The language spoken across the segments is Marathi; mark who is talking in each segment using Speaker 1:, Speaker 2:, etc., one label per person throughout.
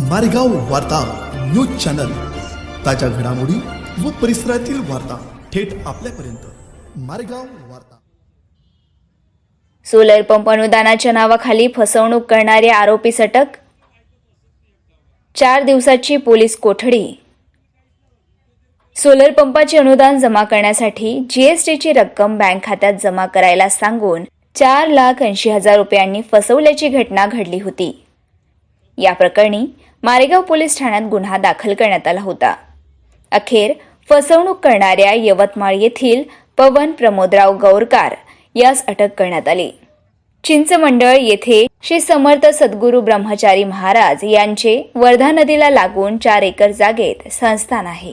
Speaker 1: मारेगाव वार्ता न्यूज चॅनल. ताज्या घडामोडी व परिसरातील वार्ता थेट आपल्यापर्यंत. मारेगाव वार्ता.
Speaker 2: सोलर पंप अनुदानाच्या नावाखाली फसवणूक करणारे आरोपी सटक? चार दिवसाची पोलीस कोठडी. सोलर पंपाचे अनुदान जमा करण्यासाठी जीएसटीची रक्कम बँक खात्यात जमा करायला सांगून चार लाख ऐंशी हजार रुपयांनी फसवल्याची घटना घडली होती. या प्रकरणी मारेगाव पोलीस ठाण्यात गुन्हा दाखल करण्यात आला होता. अखेर फसवणूक करणाऱ्या यवतमाळ येथील पवन प्रमोदराव गौरकार यास अटक करण्यात आली. चिंचमंडळ येथे श्री समर्थ सद्गुरू ब्रह्मचारी महाराज यांचे वर्धा नदीला लागून चार एकर जागेत संस्थान आहे.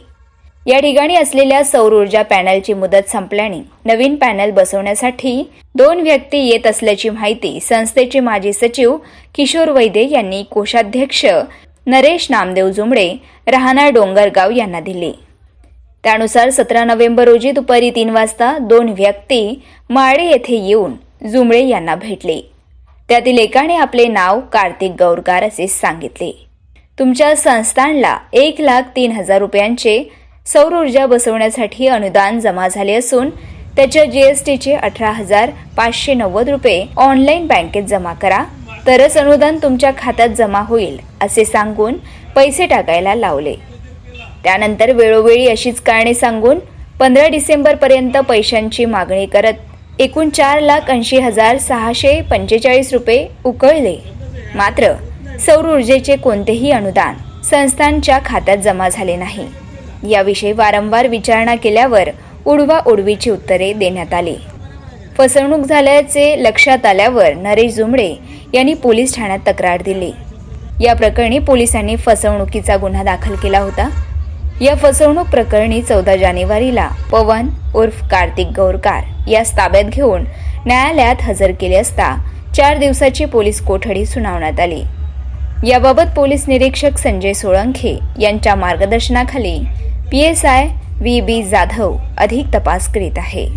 Speaker 2: या ठिकाणी असलेल्या सौर ऊर्जा पॅनलची मुदत संपल्याने नवीन पॅनल बसवण्यासाठी दोन व्यक्ती येत असल्याची माहिती संस्थेचे माजी सचिव किशोर वैदे यांनी कोषाध्यक्ष नरेश नामदेव जुमडे राहणार डोंगरगाव यांना दिली. त्यानुसार सतरा नोव्हेंबर रोजी दुपारी तीन वाजता दोन व्यक्ती माळे येथे येऊन जुमळे यांना भेटले. त्यातील एकाने आपले नाव कार्तिक गौरकार असे सांगितले. तुमच्या संस्थानला एक लाख तीन हजार रुपयांचे सौर ऊर्जा बसवण्यासाठी अनुदान जमा झाले असून त्याच्या जीएसटीचे अठरा हजार पाचशे नव्वद रुपये ऑनलाईन बँकेत जमा करा. तरच अनुदान तुमच्या खात्यात जमा होईल असे सांगून पैसे टाकायला लावले. त्यानंतर वेळोवेळी अशीच कारणे सांगून पंधरा डिसेंबरपर्यंत पैशांची मागणी करत एकूण चार लाख ऐंशी हजार सहाशे पंचेचाळीस रुपये उकळले. मात्र सौर ऊर्जेचे कोणतेही अनुदान संस्थांच्या खात्यात जमा झाले नाही. याविषयी वारंवार विचारणा केल्यावर उडवा उडवीची उत्तरे देण्यात आली. फसवणूक झाल्याचे लक्षात आल्यावर नरेश जुमडे यांनी पोलीस ठाण्यात तक्रार दिली. या प्रकरणी पोलिसांनी फसवणुकीचा गुन्हा दाखल केला होता. या फसवणूक प्रकरणी चौदा जानेवारीला पवन उर्फ कार्तिक गौरकार यास ताब्यात घेऊन न्यायालयात हजर केले असता चार दिवसाची पोलीस कोठडी सुनावण्यात आली. याबाबत पोलीस निरीक्षक संजय सोळंखे यांच्या मार्गदर्शनाखाली P S I V B Jadhav अधिक तपास करीत आहे.